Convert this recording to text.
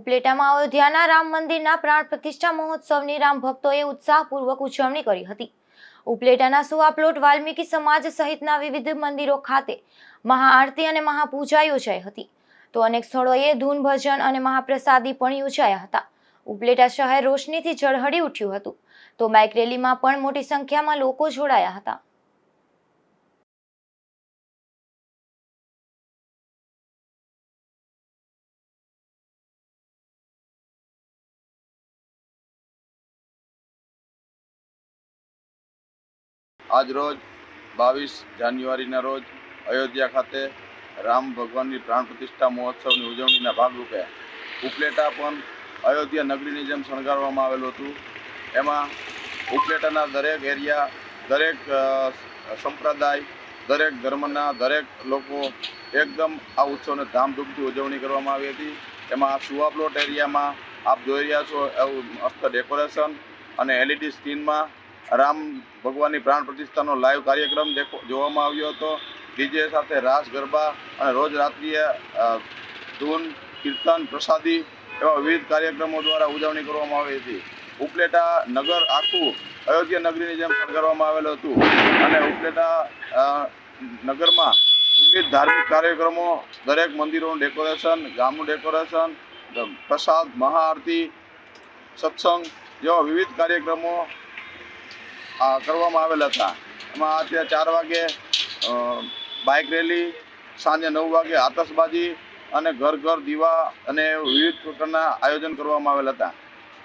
ઉપલેટામાં અયોધ્યાના રામ મંદિરના પ્રાણ પ્રતિષ્ઠા મહોત્સવની રામ ભક્તોએ ઉત્સાહપૂર્વક ઉજવણી કરી હતી. ઉપલેટાના સુવાપ્લોટ વાલ્મીકી સમાજ સહિતના વિવિધ મંદિરો ખાતે મહાઆરતી અને મહાપૂજા યોજાઈ હતી. તો અનેક સ્થળોએ ધૂન ભજન અને મહાપ્રસાદી પણ યોજાયા હતા. ઉપલેટા શહેર રોશનીથી ઝળહળી ઉઠ્યું હતું. તો બાઇક રેલીમાં પણ મોટી સંખ્યામાં લોકો જોડાયા હતા. આજ રોજ, બાવીસ જાન્યુઆરીના રોજ, અયોધ્યા ખાતે રામ ભગવાનની પ્રાણ પ્રતિષ્ઠા મહોત્સવની ઉજવણીના ભાગરૂપે ઉપલેટા પણ અયોધ્યા નગરીની જેમ શણગારવામાં આવેલું હતું. એમાં ઉપલેટાના દરેક એરિયા, દરેક સંપ્રદાય, દરેક ધર્મના દરેક લોકો એકદમ આ ઉત્સવને ધામધૂમથી ઉજવણી કરવામાં આવી હતી. એમાં સુવા પ્લોટ એરિયામાં આપ જોઈ રહ્યા છો, એવું મસ્ત ડેકોરેશન અને એલઈડી સ્ક્રીનમાં રામ ભગવાનની પ્રાણ પ્રતિષ્ઠાનો લાઈવ કાર્યક્રમ દેખો, જોવામાં આવ્યો હતો. ડીજે સાથે રાસ, ગરબા અને રોજ રાત્રિએ ધૂન, કીર્તન, પ્રસાદી એવા વિવિધ કાર્યક્રમો દ્વારા ઉજવણી કરવામાં આવી હતી. ઉપલેટા નગર આખું અયોધ્યા નગરીની જેમ શણગારવામાં આવેલું હતું અને ઉપલેટા નગરમાં વિવિધ ધાર્મિક કાર્યક્રમો, દરેક મંદિરોનું ડેકોરેશન, ગામનું ડેકોરેશન પ્રસાદ, મહાઆરતી, સત્સંગ જેવા વિવિધ કાર્યક્રમો કરવામાં આવેલ હતા. એમાં અત્યારે ચાર વાગે બાઇક રેલી, સાંજે નવ વાગે આતશબાજી અને ઘર ઘર દીવા અને વિવિધ પ્રકારના આયોજન કરવામાં આવેલ હતા.